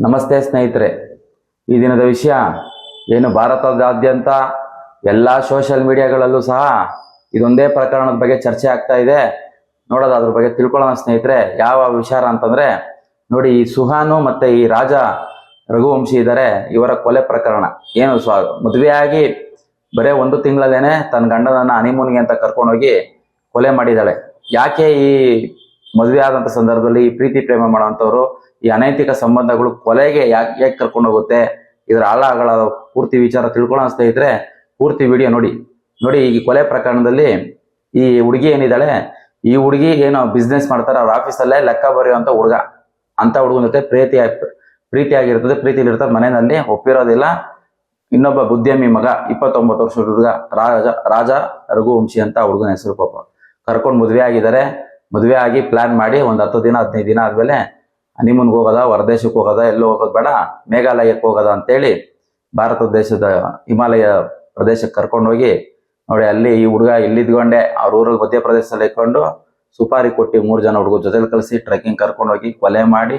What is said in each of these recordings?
ನಮಸ್ತೆ ಸ್ನೇಹಿತರೆ. ಈ ದಿನದ ವಿಷಯ ಏನು ಭಾರತದಾದ್ಯಂತ ಎಲ್ಲ ಸೋಷಿಯಲ್ ಮೀಡಿಯಾಗಳಲ್ಲೂ ಸಹ ಇದೊಂದೇ ಪ್ರಕರಣದ ಬಗ್ಗೆ ಚರ್ಚೆ ಆಗ್ತಾ ಇದೆ. ನೋಡೋದು ಅದ್ರ ಬಗ್ಗೆ ತಿಳ್ಕೊಳ್ಳೋಣ ಸ್ನೇಹಿತರೆ. ಯಾವ ವಿಚಾರ ಅಂತಂದ್ರೆ, ನೋಡಿ ಈ ಸುಹಾನು ಮತ್ತೆ ಈ ರಾಜ ರಘುವಂಶಿ ಇದ್ದಾರೆ. ಇವರ ಕೊಲೆ ಪ್ರಕರಣ. ಏನು ಸ್ವ, ಮದುವೆಯಾಗಿ ಬರೇ ಒಂದು ತಿಂಗಳಲ್ಲೇನೆ ತನ್ನ ಗಂಡನನ್ನ ಹನಿಮೂನ್ಗೆ ಅಂತ ಕರ್ಕೊಂಡೋಗಿ ಕೊಲೆ ಮಾಡಿದ್ದಾಳೆ. ಯಾಕೆ ಈ ಮದುವೆ ಆದಂತ ಸಂದರ್ಭದಲ್ಲಿ ಪ್ರೀತಿ ಪ್ರೇಮ ಮಾಡುವಂತವ್ರು ಈ ಅನೈತಿಕ ಸಂಬಂಧಗಳು ಕೊಲೆಗೆ ಯಾಕೆ ಯಾಕೆ ಕರ್ಕೊಂಡು ಹೋಗುತ್ತೆ? ಇದರ ಆಳಗಳ ಪೂರ್ತಿ ವಿಚಾರ ತಿಳ್ಕೊಳ್ಳೋ ಸ್ನೇಹಿತರೆ ಪೂರ್ತಿ ವಿಡಿಯೋ ನೋಡಿ. ನೋಡಿ, ಈ ಕೊಲೆ ಪ್ರಕರಣದಲ್ಲಿ ಈ ಹುಡುಗಿ ಏನಿದ್ದಾಳೆ? ಈ ಹುಡುಗಿ ಏನು ಬಿಸ್ನೆಸ್ ಮಾಡ್ತಾರೆ ಅವ್ರ ಆಫೀಸಲ್ಲೇ ಲೆಕ್ಕ ಬರೆಯುವಂತ ಹುಡುಗ. ಅಂತ ಹುಡುಗನ ಜೊತೆ ಪ್ರೀತಿ ಪ್ರೀತಿ ಆಗಿರ್ತದೆ ಪ್ರೀತಿಲಿ ಇರ್ತದೆ ಮನೆಯಲ್ಲಿ ಒಪ್ಪಿರೋದಿಲ್ಲ. ಇನ್ನೊಬ್ಬ ಉದ್ಯಮಿ ಮಗ, ಇಪ್ಪತ್ತೊಂಬತ್ತು ವರ್ಷದ ಹುಡುಗ, ರಾಜ ರಾಜ ರಘುವಂಶಿ ಅಂತ ಹುಡುಗನ ಹೆಸರು ಪಾಪ. ಕರ್ಕೊಂಡು ಮದುವೆ ಆಗಿದ್ದಾರೆ. ಮದುವೆ ಆಗಿ ಪ್ಲಾನ್ ಮಾಡಿ ಒಂದು ಹತ್ತು ದಿನ, ಹದಿನೈದು ದಿನ ಆದ್ಮೇಲೆ ಹನಿಮೂನ್ಗೆ ಹೋಗೋದ ಹೊರದೇಶಕ್ಕೆ ಹೋಗೋದ, ಎಲ್ಲೋ ಹೋಗೋದು ಬೇಡ, ಮೇಘಾಲಯಕ್ಕೆ ಹೋಗೋದ ಅಂತೇಳಿ ಭಾರತ ದೇಶದ ಹಿಮಾಲಯ ಪ್ರದೇಶಕ್ಕೆ ಕರ್ಕೊಂಡೋಗಿ ನೋಡಿ ಅಲ್ಲಿ ಈ ಹುಡುಗ ಇಲ್ಲಿದ್ಕೊಂಡೆ, ಅವ್ರ ಊರಲ್ಲಿ ಮಧ್ಯಪ್ರದೇಶದಲ್ಲಿ ಇಟ್ಕೊಂಡು ಸುಪಾರಿ ಕೊಟ್ಟು ಮೂರು ಜನ ಹುಡುಗರ ಜೊತೆಲಿ ಕಳಿಸಿ ಟ್ರೆಕ್ಕಿಂಗ್ ಕರ್ಕೊಂಡೋಗಿ ಕೊಲೆ ಮಾಡಿ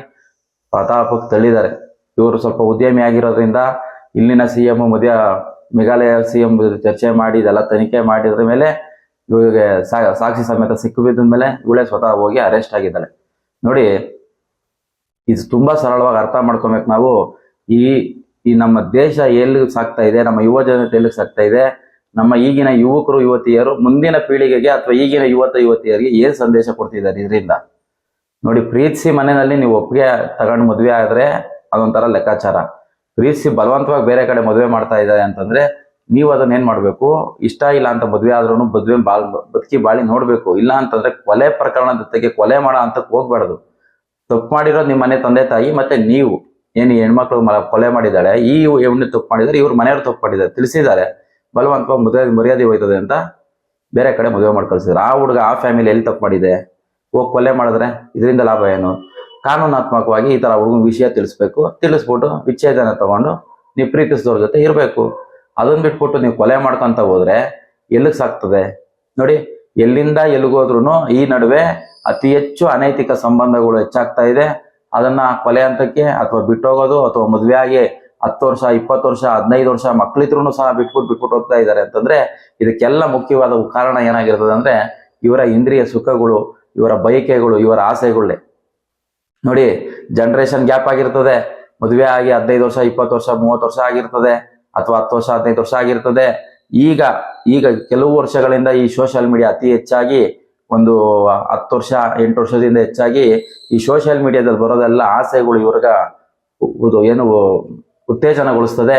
ಪ್ರತಾಪಕ್ಕೆ ತಳ್ಳಿದ್ದಾರೆ. ಇವರು ಸ್ವಲ್ಪ ಉದ್ಯಮಿ ಆಗಿರೋದ್ರಿಂದ ಇಲ್ಲಿನ ಸಿ ಎಂ ಮಧ್ಯ ಮೇಘಾಲಯ ಸಿ ಎಂ ಚರ್ಚೆ ಮಾಡಿ, ಇದೆಲ್ಲ ತನಿಖೆ ಮಾಡಿದ್ರ ಮೇಲೆ ಇವರಿಗೆ ಸಾ- ಸಾಕ್ಷಿ ಸಮೇತ ಸಿಕ್ಕು ಬಿದ್ದ ಮೇಲೆ ಇವಳೇ ಸ್ವತಃ ಹೋಗಿ ಅರೆಸ್ಟ್ ಆಗಿದ್ದಾಳೆ. ನೋಡಿ ಇದು ತುಂಬಾ ಸರಳವಾಗಿ ಅರ್ಥ ಮಾಡ್ಕೊಬೇಕು ನಾವು. ಈ ಈ ನಮ್ಮ ದೇಶ ಎಲ್ಲಿ ಸಾಕ್ತಾ ಇದೆ, ನಮ್ಮ ಯುವ ಜನತೆ ಎಲ್ಲಿ ಸಾಕ್ತಾ ಇದೆ, ನಮ್ಮ ಈಗಿನ ಯುವಕರು, ಯುವತಿಯರು, ಮುಂದಿನ ಪೀಳಿಗೆಗೆ ಅಥವಾ ಈಗಿನ ಯುವತ, ಯುವತಿಯರಿಗೆ ಏನ್ ಸಂದೇಶ ಕೊಡ್ತಿದ್ದಾರೆ ಇದರಿಂದ? ನೋಡಿ ಪ್ರೀತಿಸಿ ಮನೆಯಲ್ಲಿ ನೀವು ಒಪ್ಪಿಗೆ ತಗೊಂಡು ಮದುವೆ ಆದ್ರೆ ಅದೊಂಥರ ಲೆಕ್ಕಾಚಾರ. ಪ್ರೀತಿಸಿ ಬಲವಂತವಾಗಿ ಬೇರೆ ಕಡೆ ಮದುವೆ ಮಾಡ್ತಾ ಇದ್ದಾರೆ ಅಂತಂದ್ರೆ ನೀವು ಅದನ್ನ ಏನ್ ಮಾಡ್ಬೇಕು? ಇಷ್ಟ ಇಲ್ಲ ಅಂತ ಮದುವೆ ಆದ್ರೂ ಮದುವೆ ಬಾಳ್, ಬದುಕಿ ಬಾಳಿ ನೋಡ್ಬೇಕು. ಇಲ್ಲ ಅಂತಂದ್ರೆ ಕೊಲೆ ಪ್ರಕರಣದ ಜೊತೆಗೆ ಕೊಲೆ ಮಾಡೋ ಅಂತ ಹೋಗ್ಬಾರ್ದು. ತಪ್ಪು ಮಾಡಿರೋದು ನಿಮ್ಮ ಮನೆ ತಂದೆ ತಾಯಿ ಮತ್ತೆ ನೀವು, ಏನು ಹೆಣ್ಮಕ್ಳು ಮ- ಕೊಲೆ ಮಾಡಿದ್ದಾಳೆ ಈ ಹೆಣ್ಣು ತಪ್ಪು ಮಾಡಿದ್ದಾರೆ ಇವ್ರ ಮನೆಯವ್ರು ತಪ್ಪು ಮಾಡಿದ್ದಾರೆ ತಿಳಿಸಿದ್ದಾರೆ. ಬಲವಂತವಾಗಿ ಮದುವೆ, ಮರ್ಯಾದೆ ಹೋಯ್ತದೆ ಅಂತ ಬೇರೆ ಕಡೆ ಮದುವೆ ಮಾಡಿ ಕಳ್ಸಿದ್ರು. ಆ ಹುಡುಗ, ಆ ಫ್ಯಾಮಿಲಿ ಎಲ್ಲಿ ತಪ್ಪು ಮಾಡಿದೆ? ಹೋಗಿ ಕೊಲೆ ಮಾಡಿದ್ರೆ ಇದರಿಂದ ಲಾಭ ಏನು? ಕಾನೂನಾತ್ಮಕವಾಗಿ ಈ ತರ ಹುಡುಗನ ವಿಷಯ ತಿಳಿಸ್ಬೇಕು. ತಿಳಿಸ್ಬಿಟ್ಟು ವಿಚ್ಛೇದನ ತಗೊಂಡು ನೀವು ಪ್ರೀತಿಸಿದವ್ರ ಜೊತೆ ಇರಬೇಕು. ಅದನ್ನ ಬಿಟ್ಬಿಟ್ಟು ನೀವು ಕೊಲೆ ಮಾಡ್ಕೊಂತ ಹೋದ್ರೆ ಎಲ್ಲಿಗೆ ಸಾಕ್ತದೆ? ನೋಡಿ, ಎಲ್ಲಿಂದ ಎಲ್ಲಿಗೋದ್ರೂ ಈ ನಡುವೆ ಅತಿ ಹೆಚ್ಚು ಅನೈತಿಕ ಸಂಬಂಧಗಳು ಹೆಚ್ಚಾಗ್ತಾ ಇದೆ. ಅದನ್ನ ಕೊಲೆ ಹಂತಕ್ಕೆ ಅಥವಾ ಬಿಟ್ಟೋಗೋದು ಅಥವಾ ಮದುವೆ ಆಗಿ ಹತ್ತು ವರ್ಷ, ಇಪ್ಪತ್ತು ವರ್ಷ, ಹದಿನೈದು ವರ್ಷ ಮಕ್ಕಳಿದ್ರು ಸಹ ಬಿಟ್ಬಿಟ್ಟು ಬಿಟ್ಬಿಟ್ಟು ಹೋಗ್ತಾ ಇದ್ದಾರೆ ಅಂತಂದ್ರೆ ಇದಕ್ಕೆಲ್ಲ ಮುಖ್ಯವಾದ ಕಾರಣ ಏನಾಗಿರ್ತದೆ ಅಂದ್ರೆ ಇವರ ಇಂದ್ರಿಯ ಸುಖಗಳು, ಇವರ ಬಯಕೆಗಳು, ಇವರ ಆಸೆಗಳೇ. ನೋಡಿ ಜನರೇಷನ್ ಗ್ಯಾಪ್ ಆಗಿರ್ತದೆ. ಮದುವೆ ಆಗಿ ಹದಿನೈದು ವರ್ಷ, ಇಪ್ಪತ್ತು ವರ್ಷ, ಮೂವತ್ತು ವರ್ಷ ಆಗಿರ್ತದೆ ಅಥವಾ ಹತ್ತು ವರ್ಷ, ಹದಿನೈದು ವರ್ಷ ಆಗಿರ್ತದೆ. ಈಗ ಈಗ ಕೆಲವು ವರ್ಷಗಳಿಂದ ಈ ಸೋಷಿಯಲ್ ಮೀಡಿಯಾ ಅತಿ ಹೆಚ್ಚಾಗಿ ಒಂದು ಹತ್ತು ವರ್ಷ, ಎಂಟು ವರ್ಷದಿಂದ ಹೆಚ್ಚಾಗಿ ಈ ಸೋಷಿಯಲ್ ಮೀಡಿಯಾದಲ್ಲಿ ಬರೋದೆಲ್ಲ ಆಸೆಗಳು ಇವ್ರಿಗ ಏನು ಉತ್ತೇಜನಗೊಳಿಸ್ತದೆ.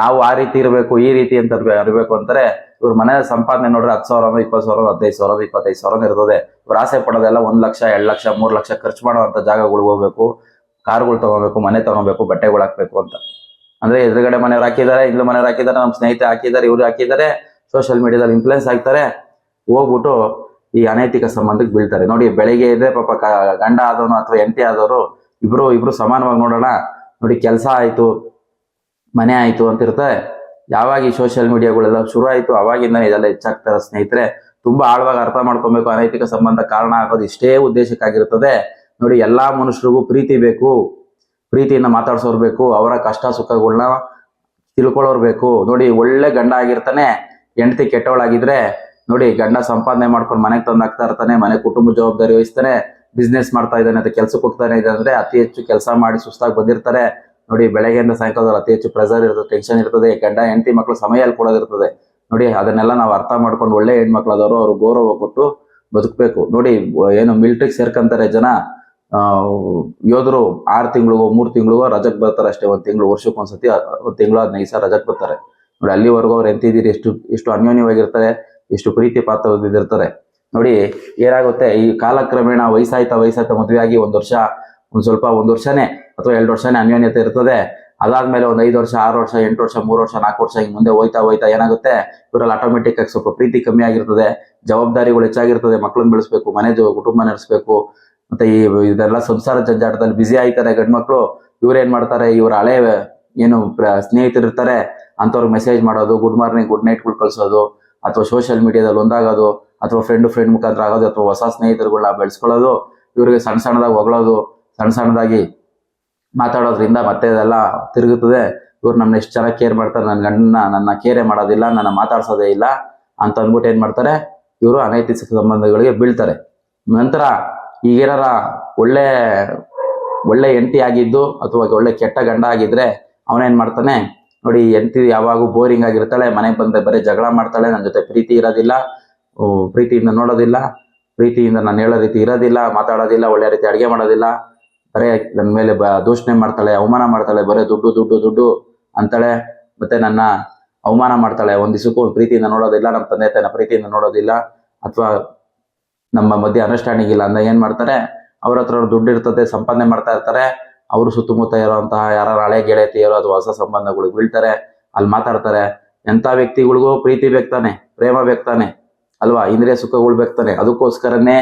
ನಾವು ಆ ರೀತಿ ಇರಬೇಕು, ಈ ರೀತಿ ಅಂತ ಇರಬೇಕು ಅಂತಾರೆ. ಇವ್ರ ಮನೆ ಸಂಪಾದನೆ ನೋಡ್ರೆ ಹತ್ತು ಸಾವಿರ ಇಪ್ಪತ್ತು ಸಾವಿರ ಹದಿನೈದು ಸಾವಿರ ಇಪ್ಪತ್ತೈದು ಸಾವಿರ ಇರ್ತದೆ. ಇವ್ರು ಆಸೆ ಪಡೋದೆಲ್ಲ ಒಂದ್ ಲಕ್ಷ, ಎರಡು ಲಕ್ಷ, ಮೂರು ಲಕ್ಷ ಖರ್ಚು ಮಾಡುವಂತ ಜಾಗಗಳಿಗೆ ಹೋಗ್ಬೇಕು. ಕಾರ್ಗಳು ತಗೋಬೇಕು, ಮನೆ ತಗೋಬೇಕು, ಬಟ್ಟೆಗಳು ಹಾಕ್ಬೇಕು ಅಂತ. ಅಂದ್ರೆ ಎದುರುಗಡೆ ಮನೆಯವ್ರು ಹಾಕಿದ್ದಾರೆ ಇಲ್ಲಿ ಮನೆಯವ್ರು ಹಾಕಿದ್ದಾರೆ ನಮ್ಮ ಸ್ನೇಹಿತ ಹಾಕಿದ್ದಾರೆ, ಇವ್ರು ಹಾಕಿದ್ದಾರೆ ಸೋಷಿಯಲ್ ಮೀಡಿಯಾದಲ್ಲಿ ಇನ್ಫ್ಲೂಯೆನ್ಸ್ ಆಗ್ತಾರೆ. ಹೋಗ್ಬಿಟ್ಟು ಈ ಅನೈತಿಕ ಸಂಬಂಧಕ್ಕೆ ಬೀಳ್ತಾರೆ. ನೋಡಿ, ಬೆಳಗ್ಗೆ ಇದೆ ಪಾಪ ಗಂಡ ಆದವನು ಅಥವಾ ಹೆಂಡತಿ ಆದವರು ಇಬ್ರು ಇಬ್ರು ಸಮಾನವಾಗಿ ನೋಡೋಣ. ನೋಡಿ, ಕೆಲಸ ಆಯ್ತು, ಮನೆ ಆಯ್ತು ಅಂತ ಇರ್ತಾರೆ ಯಾವಾಗ ಈ ಸೋಷಿಯಲ್ ಮೀಡಿಯಾಗಳೆಲ್ಲ ಶುರು ಆಯಿತು ಅವಾಗಿಂದ ಇದೆಲ್ಲ ಹೆಚ್ಚಾಗ್ತಾರೆ ಸ್ನೇಹಿತರೆ. ತುಂಬಾ ಆಳವಾಗಿ ಅರ್ಥ ಮಾಡ್ಕೊಬೇಕು. ಅನೈತಿಕ ಸಂಬಂಧ ಕಾರಣ ಆಗೋದು ಇಷ್ಟೇ ಉದ್ದೇಶಕ್ಕಾಗಿರ್ತದೆ. ನೋಡಿ, ಎಲ್ಲಾ ಮನುಷ್ಯರಿಗೂ ಪ್ರೀತಿ ಬೇಕು. ಪ್ರೀತಿಯಿಂದ ಮಾತಾಡ್ಸೋರ್ ಬೇಕು. ಅವರ ಕಷ್ಟ ಸುಖಗಳನ್ನ ತಿಳ್ಕೊಳ್ಳೋರ್ ಬೇಕು. ನೋಡಿ, ಒಳ್ಳೆ ಗಂಡ ಆಗಿರ್ತಾನೆ, ಹೆಂಡತಿ ಕೆಟ್ಟವಳಾಗಿದ್ರೆ ನೋಡಿ, ಗಂಡ ಸಂಪಾದನೆ ಮಾಡ್ಕೊಂಡು ಮನೆಗೆ ತಂದು ಹಾಕ್ತಾ ಇರ್ತಾನೆ, ಮನೆ ಕುಟುಂಬ ಜವಾಬ್ದಾರಿ ವಹಿಸ್ತಾನೆ ಬಿಸ್ನೆಸ್ ಮಾಡ್ತಾ ಇದ್ದಾನೆ ಅಂತ ಕೆಲ್ಸಕ್ಕೆ ಹೋಗ್ತಾನೆ ಇದೆ ಅಂದ್ರೆ ಅತಿ ಹೆಚ್ಚು ಕೆಲಸ ಮಾಡಿ ಸುಸ್ತಾಗಿ ಬಂದಿರ್ತಾರೆ. ನೋಡಿ, ಬೆಳಗ್ಗೆಯಿಂದ ಸಾಯಂಕಾಲದಲ್ಲಿ ಅತಿ ಹೆಚ್ಚು ಪ್ರೆಸರ್ ಇರ್ತದೆ ಟೆನ್ಷನ್ ಇರ್ತದೆ, ಗಂಡ ಹೆಂಡತಿ ಮಕ್ಳು ಸಮಯ ಅಲ್ಲಿ ಕೊಡೋದಿರ್ತದೆ. ನೋಡಿ, ಅದನ್ನೆಲ್ಲ ನಾವು ಅರ್ಥ ಮಾಡ್ಕೊಂಡು ಒಳ್ಳೆ ಹೆಣ್ಮಕ್ಳಾದವರು ಅವ್ರು ಗೌರವ ಕೊಟ್ಟು ಬದುಕಬೇಕು. ನೋಡಿ, ಏನು ಮಿಲಿಟ್ರಿಗೆ ಸೇರ್ಕಂತಾರೆ ಜನ ಯೋಧರು ಆರು ತಿಂಗಳಿಗೋ, ಮೂರು ತಿಂಗಳಿಗೋ ರಜಕ್ಕೆ ಬರ್ತಾರೆ ಅಷ್ಟೇ, ಒಂದು ತಿಂಗಳು ವರ್ಷಕ್ಕೆ ಒಂದ್ಸತಿ, ಒಂದು ತಿಂಗಳು ಹದಿನೈದು ಸಾವಿರ ರಜಕ್ಕೆ ಬರ್ತಾರೆ. ನೋಡಿ, ಅಲ್ಲಿವರೆಗೂ ಅವ್ರು ಎಂತಿದ್ದೀರಿ ಎಷ್ಟು ಎಷ್ಟು ಅನ್ಯೋನ್ಯವಾಗಿರ್ತಾರೆ. ಎಷ್ಟು ಪ್ರೀತಿ ಪಾತ್ರದಿರ್ತಾರೆ ನೋಡಿ, ಏನಾಗುತ್ತೆ? ಈ ಕಾಲಕ್ರಮೇಣ ವಯಸ್ಸಾಯ್ತಾ ವಯಸ್ಸಾಯ್ತಾ ಮದುವೆಯಾಗಿ ಒಂದು ವರ್ಷ, ಒಂದು ಸ್ವಲ್ಪ ಒಂದು ವರ್ಷನೇ ಅಥವಾ ಎರಡು ವರ್ಷನೇ ಅನ್ಯೋನ್ಯತೆ ಇರ್ತದೆ. ಅದಾದ್ಮೇಲೆ ಒಂದು ಐದು ವರ್ಷ, ಆರು ವರ್ಷ, ಎಂಟು ವರ್ಷ, ಮೂರು ವರ್ಷ, ನಾಲ್ಕು ವರ್ಷ ಹಿಂಗೆ ಮುಂದೆ ಹೋಯ್ತಾ ಹೋಯ್ತಾ ಏನಾಗುತ್ತೆ? ಇವರಲ್ಲಿ ಆಟೋಮೆಟಿಕ್ ಆಗಿ ಸ್ವಲ್ಪ ಪ್ರೀತಿ ಕಮ್ಮಿ ಆಗಿರ್ತದೆ. ಜವಾಬ್ದಾರಿಗಳು ಹೆಚ್ಚಾಗಿರ್ತದೆ. ಮಕ್ಕಳನ್ನ ಬೆಳೆಸ್ಬೇಕು, ಮನೆ ಕುಟುಂಬ ನಡೆಸ್ಬೇಕು ಮತ್ತೆ ಈ ಇದೆಲ್ಲ ಸಂಸಾರ ಜಂಜಾಟದಲ್ಲಿ ಬ್ಯುಸಿ ಆಯ್ತಾರೆ ಗಂಡ್ಮಕ್ಳು. ಇವ್ರು ಏನ್ ಮಾಡ್ತಾರೆ? ಇವ್ರ ಹಳೆ ಏನು ಸ್ನೇಹಿತರು ಇರ್ತಾರೆ ಅಂತವ್ರಿಗೆ ಮೆಸೇಜ್ ಮಾಡೋದು ಗುಡ್ ಮಾರ್ನಿಂಗ್ ಗುಡ್ ನೈಟ್ಗಳು ಕಳ್ಸೋದು. ಅಥವಾ ಸೋಷಿಯಲ್ ಮೀಡಿಯಾದಲ್ಲಿ ಒಂದಾಗೋದು, ಅಥವಾ ಫ್ರೆಂಡ್ ಫ್ರೆಂಡ್ ಮುಖಾಂತರ ಆಗೋದು, ಅಥವಾ ಹೊಸ ಸ್ನೇಹಿತರುಗಳನ್ನ ಬೆಳೆಸ್ಕೊಳ್ಳೋದು, ಇವರಿಗೆ ಸಣ್ಣ ಸಣ್ಣದಾಗಿ ಹೊಗಳೋದು, ಸಣ್ಣ ಸಣ್ಣದಾಗಿ ಮಾತಾಡೋದ್ರಿಂದ ಮತ್ತೆ ಇದೆಲ್ಲ ತಿರುಗುತ್ತದೆ. ಇವ್ರು ನಮ್ಮನ್ನ ಎಷ್ಟು ಚೆನ್ನಾಗಿ ಕೇರ್ ಮಾಡ್ತಾರೆ ನನ್ನ ಗಂಡನ ನನ್ನ ಕೇರೆ ಮಾಡೋದಿಲ್ಲ, ನನ್ನ ಮಾತಾಡ್ಸೋದೇ ಇಲ್ಲ ಅಂತ ಅಂದ್ಬಿಟ್ಟು ಏನು ಮಾಡ್ತಾರೆ? ಇವರು ಅನೈತಿಕ ಸಂಬಂಧಗಳಿಗೆ ಬೀಳ್ತಾರೆ. ನಂತರ ಈಗೇನಾರ ಒಳ್ಳೆ ಒಳ್ಳೆ ಎಂಟಿ ಆಗಿದ್ದು, ಅಥವಾ ಒಳ್ಳೆ ಕೆಟ್ಟ ಗಂಡ ಆಗಿದ್ರೆ ಅವನೇನ್ ಮಾಡ್ತಾನೆ? ನೋಡಿ ಎಂತಿ ಯಾವಾಗೂ ಬೋರಿಂಗ್ ಆಗಿರ್ತಾಳೆ, ಮನೆಗೆ ಬಂದ್ರೆ ಬರೀ ಜಗಳ ಮಾಡ್ತಾಳೆ ನನ್ನ ಜೊತೆ ಪ್ರೀತಿ ಇರೋದಿಲ್ಲ. ಪ್ರೀತಿಯಿಂದ ನೋಡೋದಿಲ್ಲ. ಪ್ರೀತಿಯಿಂದ ನಾನು ಹೇಳೋ ರೀತಿ ಇರೋದಿಲ್ಲ, ಮಾತಾಡೋದಿಲ್ಲ, ಒಳ್ಳೆ ರೀತಿ ಅಡುಗೆ ಮಾಡೋದಿಲ್ಲ. ಬರೇ ನನ್ನ ಮೇಲೆ ಬ, ದೂಷಣೆ ಮಾಡ್ತಾಳೆ, ಅವಮಾನ ಮಾಡ್ತಾಳೆ, ಬರೀ ದುಡ್ಡು ದುಡ್ಡು ದುಡ್ಡು ಅಂತಾಳೆ. ಮತ್ತೆ ನನ್ನ ಅವಮಾನ ಮಾಡ್ತಾಳೆ, ಒಂದ್ ದಿವಸಕ್ಕೂ ಪ್ರೀತಿಯಿಂದ ನೋಡೋದಿಲ್ಲ ನಮ್ಮ ತಂದೆ ತಾಯಿನ ಪ್ರೀತಿಯಿಂದ ನೋಡೋದಿಲ್ಲ. ಅಥವಾ ನಮ್ಮ ಮಧ್ಯೆ ಅಂಡರ್ಸ್ಟ್ಯಾಂಡಿಂಗ್ ಇಲ್ಲ ಅಂದ ಏನ್ ಮಾಡ್ತಾರೆ? ಅವ್ರ ಹತ್ರ ದುಡ್ಡು ಇರ್ತದೆ, ಸಂಪಾದನೆ ಮಾಡ್ತಾ ಇರ್ತಾರೆ. ಅವರು ಸುತ್ತಮುತ್ತ ಇರುವಂತಹ ಯಾರ ಹಳೆ ಗೆಳತಿಯರು ಅಥವಾ ಹೊಸ ಸಂಬಂಧಗಳು ಬೀಳ್ತಾರೆ, ಅಲ್ಲಿ ಮಾತಾಡ್ತಾರೆ. ಎಂತ ವ್ಯಕ್ತಿಗಳಿಗೂ ಪ್ರೀತಿ ಬೇಕಾನೆ ಪ್ರೇಮ ಬೇಕ್ತಾನೆ, ಅಲ್ವಾ? ಇಂದ್ರಿಯ ಸುಖಗಳು ಬೇಕಾನೆ ಅದಕ್ಕೋಸ್ಕರನೇ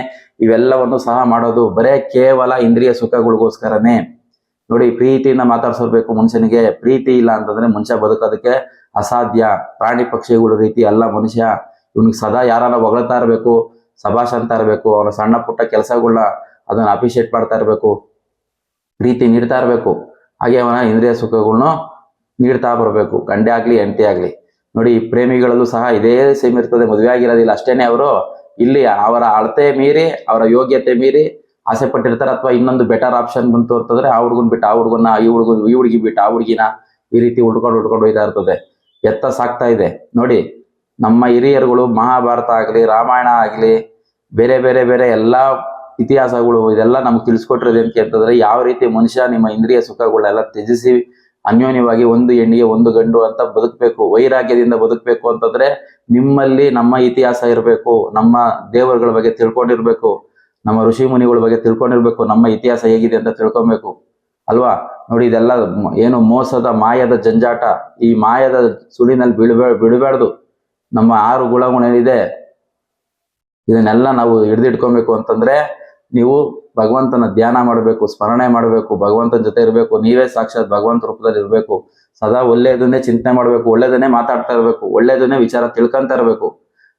ಇವೆಲ್ಲವನ್ನು ಸಹ ಮಾಡೋದು ಬರೇ ಕೇವಲ ಇಂದ್ರಿಯ ಸುಖಗಳಿಗೋಸ್ಕರನೇ. ನೋಡಿ, ಪ್ರೀತಿಯಿಂದ ಮಾತಾಡ್ಸೋರ್ಬೇಕು ಮನುಷ್ಯನಿಗೆ. ಪ್ರೀತಿ ಇಲ್ಲ ಅಂತಂದ್ರೆ ಮನುಷ್ಯ ಬದುಕೋದಕ್ಕೆ ಅಸಾಧ್ಯ. ಪ್ರಾಣಿ ಪಕ್ಷಿಗಳ ರೀತಿ ಅಲ್ಲ ಮನುಷ್ಯ. ಇವ್ನಿಗೆ ಸದಾ ಯಾರನ್ನ ಹೊಗಳ್ತಾ ಇರಬೇಕು ಸಭಾಷ್ ಅಂತ ಇರಬೇಕು, ಅವನ ಸಣ್ಣ ಪುಟ್ಟ ಕೆಲಸಗಳನ್ನ ಅದನ್ನ ಅಪ್ರಿಶಿಯೇಟ್ ಮಾಡ್ತಾ ಇರ್ಬೇಕು. ಪ್ರೀತಿ ನೀಡ್ತಾ ಇರಬೇಕು. ಹಾಗೆ ಅವನ ಇಂದ್ರಿಯ ಸುಖಗಳನ್ನು ನೀಡ್ತಾ ಬರಬೇಕು. ಗಂಡೆ ಆಗ್ಲಿ, ಹೆಂಡತಿ ಆಗ್ಲಿ. ನೋಡಿ ಪ್ರೇಮಿಗಳಲ್ಲೂ ಸಹ ಇದೇ ಸೇಮ್ ಇರ್ತದೆ. ಮದುವೆ ಆಗಿರೋದಿಲ್ಲ ಅಷ್ಟೇನೆ ಅವರು. ಇಲ್ಲಿ ಅವರ ಅಳತೆ ಮೀರಿ, ಅವರ ಯೋಗ್ಯತೆ ಮೀರಿ ಆಸೆ ಪಟ್ಟಿರ್ತಾರೆ. ಅಥವಾ ಇನ್ನೊಂದು ಬೆಟರ್ ಆಪ್ಷನ್ ಬಂತು ಅಂತಂದ್ರೆ ಆ ಹುಡುಗನ್ ಬಿಟ್ಟು, ಆ ಹುಡುಗನ ಈ ಹುಡುಗನ್, ಈ ಹುಡುಗಿ ಬಿಟ್ಟು, ಆ ಹುಡುಗಿನ ಈ ರೀತಿ ಹುಡ್ಕೊಂಡು ಹುಡ್ಕೊಂಡು ಹೋಯ್ತಾ ಇರ್ತದೆ. ಎತ್ತ ಸಾಕ್ತಾ ಇದೆ. ನೋಡಿ, ನಮ್ಮ ಹಿರಿಯರುಗಳು ಮಹಾಭಾರತ ಆಗಲಿ, ರಾಮಾಯಣ ಆಗಲಿ, ಬೇರೆ ಬೇರೆ ಬೇರೆ ಎಲ್ಲಾ ಇತಿಹಾಸಗಳು, ಇದೆಲ್ಲ ನಮ್ಗೆ ತಿಳಿಸ್ಕೊಟ್ಟಿರೋದು ಏನಕ್ಕೆ ಅಂತಂದ್ರೆ ಯಾವ ರೀತಿ ಮನುಷ್ಯ ನಿಮ್ಮ ಇಂದ್ರಿಯ ಸುಖಗಳೆಲ್ಲ ತ್ಯಜಿಸಿ ಅನ್ಯೋನ್ಯವಾಗಿ ಒಂದು ಹೆಣ್ಣಿಗೆ ಒಂದು ಗಂಡು ಅಂತ ಬದುಕಬೇಕು, ವೈರಾಗ್ಯದಿಂದ ಬದುಕಬೇಕು ಅಂತಂದ್ರೆ ನಿಮ್ಮಲ್ಲಿ ನಮ್ಮ ಇತಿಹಾಸ ಇರಬೇಕು, ನಮ್ಮ ದೇವರುಗಳ ಬಗ್ಗೆ ತಿಳ್ಕೊಂಡಿರ್ಬೇಕು, ನಮ್ಮ ಋಷಿ ಮುನಿಗಳ ಬಗ್ಗೆ ತಿಳ್ಕೊಂಡಿರ್ಬೇಕು, ನಮ್ಮ ಇತಿಹಾಸ ಹೇಗಿದೆ ಅಂತ ತಿಳ್ಕೊಬೇಕು. ಅಲ್ವಾ? ನೋಡಿ, ಇದೆಲ್ಲ ಏನು ಮೋಸದ, ಮಾಯದ ಜಂಜಾಟ. ಈ ಮಾಯದ ಸುಳಿನಲ್ಲಿ ಬೀಳ್ಬೇ ಬಿಡಬಾರ್ದು ನಮ್ಮ ಆರು ಗುಣಗಳೇನಿದೆ, ಇದನ್ನೆಲ್ಲ ನಾವು ಹಿಡಿದಿಟ್ಕೊಬೇಕು ಅಂತಂದ್ರೆ ನೀವು ಭಗವಂತನ ಧ್ಯಾನ ಮಾಡಬೇಕು, ಸ್ಮರಣೆ ಮಾಡಬೇಕು, ಭಗವಂತನ ಜೊತೆ ಇರಬೇಕು, ನೀವೇ ಸಾಕ್ಷಾತ್ ಭಗವಂತ ರೂಪದಲ್ಲಿ ಇರಬೇಕು, ಸದಾ ಒಳ್ಳೆಯದನ್ನೇ ಚಿಂತನೆ ಮಾಡಬೇಕು, ಒಳ್ಳೆಯದನ್ನೇ ಮಾತಾಡ್ತಾ ಇರಬೇಕು, ಒಳ್ಳೆಯದನ್ನೇ ವಿಚಾರ ತಿಳ್ಕೊಂತ ಇರಬೇಕು.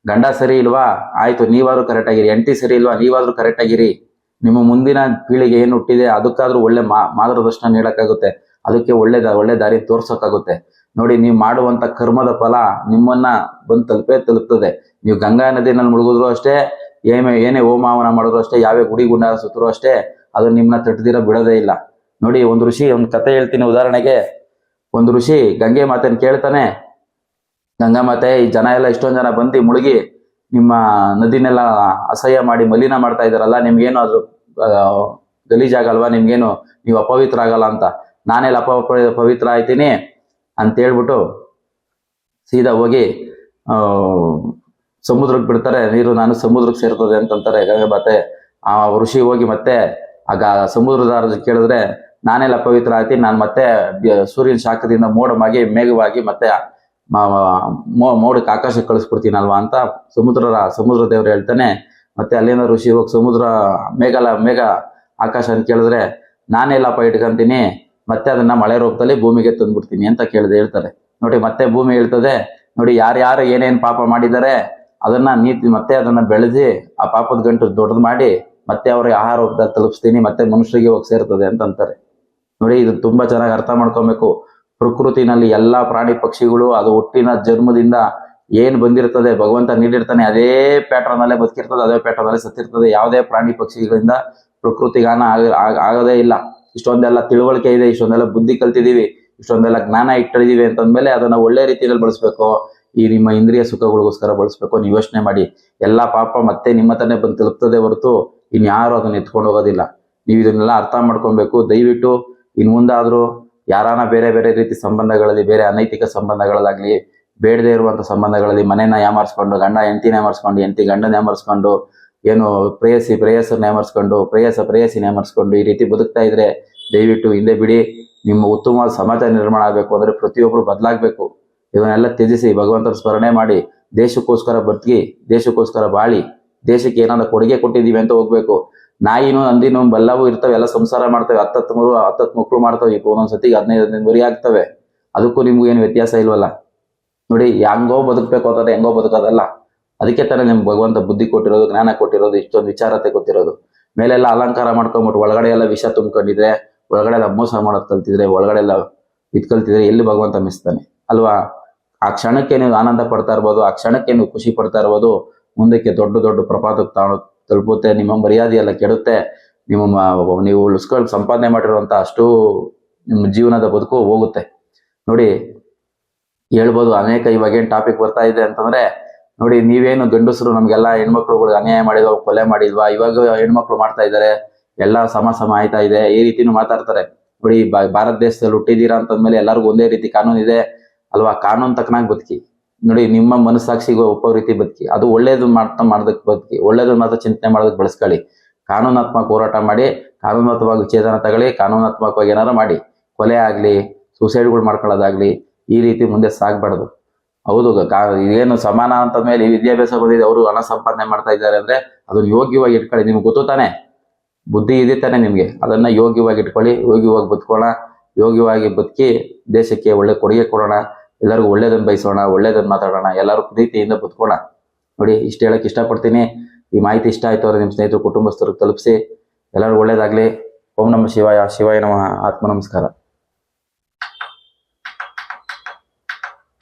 ಗಂಡ ಸರಿ ಇಲ್ವಾ? ಆಯ್ತು, ನೀವಾದ್ರೂ ಕರೆಕ್ಟ್ ಆಗಿರಿ. ಎಂಟಿ ಸರಿ ಇಲ್ವಾ? ನೀವಾದ್ರೂ ಕರೆಕ್ಟ್ ಆಗಿರಿ. ನಿಮ್ಮ ಮುಂದಿನ ಪೀಳಿಗೆ ಏನು ಹುಟ್ಟಿದೆ, ಅದಕ್ಕಾದ್ರೂ ಒಳ್ಳೆ ಮಾ, ಮಾರ್ಗದರ್ಶನ ನೀಡಕ್ಕಾಗುತ್ತೆ. ಅದಕ್ಕೆ ಒಳ್ಳೆ ಒಳ್ಳೆ ದಾರಿ ತೋರ್ಸಕ್ಕಾಗುತ್ತೆ. ನೋಡಿ, ನೀವು ಮಾಡುವಂತ ಕರ್ಮದ ಫಲ ನಿಮ್ಮನ್ನ ಬಂದು ತಲುಪೇ ತಲುಪ್ತದೆ. ನೀವು ಗಂಗಾ ನದಿನಲ್ಲಿ ಮುಳುಗಿದ್ರು ಅಷ್ಟೇ ಏನೇ ಏನೇ ಹೋಮ ಹವನ ಮಾಡಿದ್ರು ಅಷ್ಟೇ ಯಾವೇ ಗುಡಿ ಗುಂಡ ಸುತ್ತರೂ ಅಷ್ಟೇ, ಅದು ನಿಮ್ಮನ್ನ ತಟ್ಟದಿರ ಬಿಡೋದೇ ಇಲ್ಲ. ನೋಡಿ, ಒಂದು ಋಷಿ, ಒಂದು ಕತೆ ಹೇಳ್ತೀನಿ ಉದಾಹರಣೆಗೆ. ಒಂದು ಋಷಿ ಗಂಗೆ ಮಾತೆನ ಕೇಳ್ತಾನೆ, ಗಂಗಾ ಮಾತೆ, ಈ ಜನ ಎಲ್ಲ ಇಷ್ಟೊಂದು ಜನ ಬಂದು ಮುಳುಗಿ, ನಿಮ್ಮ ನದಿನೆಲ್ಲ ಅಸಹ್ಯ ಮಾಡಿ ಮಲಿನ ಮಾಡ್ತಾ ಇದ್ದಾರಲ್ಲ, ನಿಮ್ಗೇನು ಅದ್ರ ಗಲೀಜಾಗಲ್ವಾ, ನಿಮ್ಗೇನು, ನೀವು ಅಪವಿತ್ರ ಆಗಲ್ಲ ಅಂತ. ನಾನೆಲ್ಲ ಅಪ ಪವಿತ್ರ ಆಯ್ತೀನಿ ಅಂತ ಹೇಳ್ಬಿಟ್ಟು ಸೀದಾ ಹೋಗಿ ಸಮುದ್ರಕ್ಕೆ ಬಿಡ್ತಾರೆ, ನೀರು ನಾನು ಸಮುದ್ರಕ್ಕೆ ಸೇರ್ತದೆ ಅಂತಂತಾರೆ ಗಂಗೆ ಮಾತೆ. ಆ ಋಷಿ ಹೋಗಿ ಮತ್ತೆ ಆಗ ಸಮುದ್ರದ ಕೇಳಿದ್ರೆ, ನಾನೆಲ್ಲ ಪವಿತ್ರ ಆಯ್ತಿ ನಾನು ಮತ್ತೆ ಸೂರ್ಯನ ಶಾಖದಿಂದ ಮೋಡವಾಗಿ, ಮೇಘವಾಗಿ ಮತ್ತೆ ಮೋಡಕ್ಕೆ ಆಕಾಶಕ್ಕೆ ಕಳಿಸ್ಬಿಡ್ತೀನಲ್ವಾ ಅಂತ ಸಮುದ್ರ ಸಮುದ್ರ ದೇವರು ಹೇಳ್ತಾನೆ. ಮತ್ತೆ ಅಲ್ಲಿಂದ ಋಷಿ ಹೋಗಿ ಸಮುದ್ರ, ಮೇಘಲ, ಮೇಘ ಆಕಾಶ ಅಂತ ಕೇಳಿದ್ರೆ ನಾನೆಲ್ಲಪ್ಪ ಇಟ್ಕೊಂತೀನಿ, ಮತ್ತೆ ಅದನ್ನ ಮಳೆ ರೂಪದಲ್ಲಿ ಭೂಮಿಗೆ ತಂದ್ಬಿಡ್ತೀನಿ ಅಂತ ಕೇಳಿದೆ, ಹೇಳ್ತಾರೆ. ನೋಡಿ, ಮತ್ತೆ ಭೂಮಿ ಹೇಳ್ತದೆ, ನೋಡಿ, ಯಾರ್ಯಾರು ಏನೇನು ಪಾಪ ಮಾಡಿದ್ದಾರೆ ಅದನ್ನ ನೀತಿ ಮತ್ತೆ ಅದನ್ನ ಬೆಳೆಸಿ ಆ ಪಾಪದ ಗಂಟು ದೊಡ್ಡದು ಮಾಡಿ ಮತ್ತೆ ಅವ್ರಿಗೆ ಆಹಾರ ತಲುಪಿಸ್ತೀನಿ, ಮತ್ತೆ ಮನುಷ್ಯರಿಗೆ ಹೋಗಿ ಸೇರ್ತದೆ ಅಂತ ಅಂತಾರೆ. ನೋಡಿ, ಇದು ತುಂಬಾ ಚೆನ್ನಾಗಿ ಅರ್ಥ ಮಾಡ್ಕೊಬೇಕು. ಪ್ರಕೃತಿನಲ್ಲಿ ಎಲ್ಲಾ ಪ್ರಾಣಿ ಪಕ್ಷಿಗಳು ಅದು ಹುಟ್ಟಿನ ಜನ್ಮದಿಂದ ಏನ್ ಬಂದಿರ್ತದೆ, ಭಗವಂತ ನೀಡಿರ್ತಾನೆ, ಅದೇ ಪ್ಯಾಟರ್ನ್ ಅಲ್ಲೇ ಬದುಕಿರ್ತದೆ, ಅದೇ ಪ್ಯಾಟರ್ನ್ ಅಲ್ಲೇ ಸತ್ತಿರ್ತದೆ. ಯಾವುದೇ ಪ್ರಾಣಿ ಪಕ್ಷಿಗಳಿಂದ ಪ್ರಕೃತಿಗಾನ ಗಾನ ಆಗ- ಆಗದೇ ಇಲ್ಲ. ಇಷ್ಟೊಂದೆಲ್ಲ ತಿಳುವಳಿಕೆ ಇದೆ, ಇಷ್ಟೊಂದೆಲ್ಲ ಬುದ್ಧಿ ಕಲ್ತಿದೀವಿ, ಇಷ್ಟೊಂದೆಲ್ಲ ಜ್ಞಾನ ಇಟ್ಟಿದೀವಿ ಅಂತಂದ್ಮೇಲೆ ಅದನ್ನ ಒಳ್ಳೆ ರೀತಿಯಲ್ಲಿ ಬಳಸ್ಬೇಕು. ಈ ನಿಮ್ಮ ಇಂದ್ರಿಯ ಸುಖಗಳಿಗೋಸ್ಕರ ಬಳಸ್ಬೇಕು. ನೀವು ಯೋಚನೆ ಮಾಡಿ. ಎಲ್ಲ ಪಾಪ ಮತ್ತೆ ನಿಮ್ಮ ಹತ್ರನೇ ಬಂದು ತಲುಪ್ತದೆ ಹೊರತು ಇನ್ಯಾರು ಅದನ್ನ ಎತ್ಕೊಂಡು ಹೋಗೋದಿಲ್ಲ. ನೀವು ಇದನ್ನೆಲ್ಲ ಅರ್ಥ ಮಾಡ್ಕೊಬೇಕು. ದಯವಿಟ್ಟು ಇನ್ ಮುಂದಾದ್ರೂ ಯಾರಾನ ಬೇರೆ ಬೇರೆ ರೀತಿ ಸಂಬಂಧಗಳಲ್ಲಿ, ಬೇರೆ ಅನೈತಿಕ ಸಂಬಂಧಗಳಲ್ಲಾಗ್ಲಿ, ಬೇಡದೇ ಇರುವಂತ ಸಂಬಂಧಗಳಲ್ಲಿ ಮನೆನ ಯಾಮಾರಿಸ್ಕೊಂಡು, ಗಂಡ ಹೆಂಡತಿನ ಯಾಮಾರಿಸ್ಕೊಂಡು, ಹೆಂಡತಿ ಗಂಡನ ಯಾಮಾರಿಸ್ಕೊಂಡು, ಏನು ಪ್ರೇಯಸಿ ಪ್ರೇಯಸನ್ನ ನೇಮರ್ಸ್ಕೊಂಡು ಪ್ರೇಯಸ ಪ್ರೇಯಸಿ ನೇಮರ್ಸ್ಕೊಂಡು ಈ ರೀತಿ ಬದುಕ್ತಾ ಇದ್ರೆ ದಯವಿಟ್ಟು ಹಿಂದೆ ಬಿಡಿ. ನಿಮ್ಮ ಉತ್ತಮವಾದ ಸಮಾಜ ನಿರ್ಮಾಣ ಆಗಬೇಕು ಅಂದ್ರೆ ಪ್ರತಿಯೊಬ್ಬರು ಬದಲಾಗಬೇಕು. ಇವನ್ನೆಲ್ಲ ತ್ಯಜಿಸಿ ಭಗವಂತನ ಸ್ಮರಣೆ ಮಾಡಿ ದೇಶಕ್ಕೋಸ್ಕರ ಬದುಕಿ, ದೇಶಕ್ಕೋಸ್ಕರ ಬಾಳಿ, ದೇಶಕ್ಕೆ ಏನಾದ್ರು ಕೊಡುಗೆ ಕೊಟ್ಟಿದ್ದೀವಿ ಅಂತ ಹೋಗ್ಬೇಕು. ನಾಯಿನೂ ನಂದಿನೂ ಬೆಲ್ಲವೂ ಇರ್ತವೆ, ಎಲ್ಲ ಸಂಸಾರ ಮಾಡ್ತವೆ ಹತ್ತತ್ತು ಮೂರು ಹತ್ತತ್ತು ಮಕ್ಕಳು ಮಾಡ್ತವೆ, ಈಗ ಒಂದೊಂದು ಸತಿಗೆ ಹದಿನೈದು ಹದಿನೈದು ಮರಿ ಆಗ್ತವೆ. ಅದಕ್ಕೂ ನಿಮ್ಗೆ ಏನು ವ್ಯತ್ಯಾಸ ಇಲ್ವಲ್ಲ? ನೋಡಿ, ಹೆಂಗೋ ಬದುಕಬೇಕು ಅಂತಂದ್ರೆ ಹೆಂಗೋ ಬದುಕೋದಲ್ಲ. ಅದಕ್ಕೆ ತಾನೇ ನಿಮ್ಗೆ ಭಗವಂತ ಬುದ್ಧಿ ಕೊಟ್ಟಿರೋದು, ಜ್ಞಾನ ಕೊಟ್ಟಿರೋದು, ಇಷ್ಟೊಂದು ವಿಚಾರತೆ ಕೊಟ್ಟಿರೋದು. ಮೇಲೆಲ್ಲ ಅಲಂಕಾರ ಮಾಡ್ಕೊಂಬಿಟ್ಟು ಒಳಗಡೆ ಎಲ್ಲ ವಿಷ ತುಂಬ್ಕೊಂಡಿದ್ರೆ, ಒಳಗಡೆ ಎಲ್ಲ ಮೋಸ ಮಾಡೋದು ಕಲ್ತಿದ್ರೆ, ಒಳಗಡೆ ಎಲ್ಲ ಇದ್ ಕಲ್ತಿದ್ರೆ ಎಲ್ಲಿ ಭಗವಂತ ಮಿಸ್ತಾನೆ? ಅಲ್ವಾ? ಆ ಕ್ಷಣಕ್ಕೆ ನೀವು ಆನಂದ ಪಡ್ತಾ ಇರ್ಬೋದು, ಆ ಕ್ಷಣಕ್ಕೆ ನೀವು ಖುಷಿ ಪಡ್ತಾ ಇರ್ಬೋದು, ಮುಂದಕ್ಕೆ ದೊಡ್ಡ ದೊಡ್ಡ ಪ್ರಪಾತಕ್ಕೆ ತಾಣು ತಲುಪುತ್ತೆ, ನಿಮ್ಮ ಮರ್ಯಾದೆ ಎಲ್ಲ ಕೆಡುತ್ತೆ, ನಿಮ್ಮ ನೀವು ಉಳಿಸ್ಕೊಂಡು ಸಂಪಾದನೆ ಮಾಡಿರುವಂತ ಅಷ್ಟು ನಿಮ್ಮ ಜೀವನದ ಬದುಕು ಹೋಗುತ್ತೆ. ನೋಡಿ, ಹೇಳ್ಬೋದು, ಅನೇಕ ಇವಾಗ ಏನ್ ಟಾಪಿಕ್ ಬರ್ತಾ ಇದೆ ಅಂತಂದ್ರೆ, ನೋಡಿ, ನೀವೇನು ಗಂಡಸರು, ನಮ್ಗೆಲ್ಲ ಹೆಣ್ಮಕ್ಳುಗಳು ಅನ್ಯಾಯ ಮಾಡಿದ್ವಾ ಕೊಲೆ ಮಾಡಿದ್ವಾ, ಇವಾಗ ಹೆಣ್ಮಕ್ಳು ಮಾಡ್ತಾ ಇದ್ದಾರೆ, ಎಲ್ಲ ಸಮ ಸಮ ಆಯ್ತಾ ಇದೆ, ಈ ರೀತಿನೂ ಮಾತಾಡ್ತಾರೆ. ನೋಡಿ ಭಾರತ ದೇಶದಲ್ಲಿ ಹುಟ್ಟಿದ್ದೀರಾ ಅಂತಂದ್ಮೇಲೆ ಎಲ್ಲರಿಗೂ ಒಂದೇ ರೀತಿ ಕಾನೂನು ಇದೆ ಅಲ್ವಾ? ಕಾನೂನು ತಕ್ಕನಾಗಿ ಬದುಕಿ. ನೋಡಿ, ನಿಮ್ಮ ಮನಸ್ಸಾಕ್ಷಿಗೆ ಒಪ್ಪೋ ರೀತಿ ಬದುಕಿ. ಅದು ಒಳ್ಳೇದು ಮಾಡ್ತಾ ಮಾಡೋದಕ್ಕೆ ಬದುಕಿ. ಒಳ್ಳೇದು ಮಾತ್ರ ಚಿಂತನೆ ಮಾಡೋದಕ್ಕೆ ಬಳಸ್ಕೊಳ್ಳಿ. ಕಾನೂನಾತ್ಮಕ ಹೋರಾಟ ಮಾಡಿ ಕಾನೂನಾತ್ಮಕವಾಗಿ ವಿಚ್ಛೇದನ ತಗೊಳ್ಳಿ, ಕಾನೂನಾತ್ಮಕವಾಗಿ ಏನಾರು ಮಾಡಿ. ಕೊಲೆ ಆಗಲಿ, ಸೂಸೈಡ್ಗಳು ಮಾಡ್ಕೊಳ್ಳೋದಾಗ್ಲಿ, ಈ ರೀತಿ ಮುಂದೆ ಸಾಗಬಾರ್ದು. ಹೌದು ಕಾ- ಏನು ಸಮಾನ ಮೇಲೆ ಈ ವಿದ್ಯಾಭ್ಯಾಸ ಬಂದಿದೆ, ಅವರು ಹಣ ಸಂಪಾದನೆ ಮಾಡ್ತಾ ಇದ್ದಾರೆ ಅಂದರೆ ಅದನ್ನು ಯೋಗ್ಯವಾಗಿ ಇಟ್ಕೊಳ್ಳಿ. ನಿಮ್ಗೆ ಗೊತ್ತು ತಾನೆ? ಬುದ್ಧಿ ಇದೆ ತಾನೆ ನಿಮಗೆ. ಅದನ್ನು ಯೋಗ್ಯವಾಗಿ ಇಟ್ಕೊಳ್ಳಿ, ಯೋಗ್ಯವಾಗಿ ಬದುಕೋಣ ಯೋಗ್ಯವಾಗಿ ಬದುಕಿ ದೇಶಕ್ಕೆ ಒಳ್ಳೆ ಕೊಡುಗೆ ಕೊಡೋಣ, ಎಲ್ಲರಿಗೂ ಒಳ್ಳೇದನ್ನ ಬಯಸೋಣ, ಒಳ್ಳೇದನ್ನ ಮಾತಾಡೋಣ, ಎಲ್ಲರೂ ಪ್ರೀತಿಯಿಂದ ಬದುಕೋಣ. ನೋಡಿ, ಇಷ್ಟು ಹೇಳಕ್ಕೆ ಇಷ್ಟಪಡ್ತೀನಿ. ಈ ಮಾಹಿತಿ ಇಷ್ಟ ಆಯ್ತು ಅವ್ರ ನಿಮ್ಮ ಸ್ನೇಹಿತರು ಕುಟುಂಬಸ್ಥರಿಗೆ ತಲುಪಿಸಿ. ಎಲ್ಲರಿಗೂ ಒಳ್ಳೇದಾಗಲಿ. ಓಂ ನಮ ಶಿವಾಯ ಶಿವಾಯ ನಮಃ. ಆತ್ಮ ನಮಸ್ಕಾರ.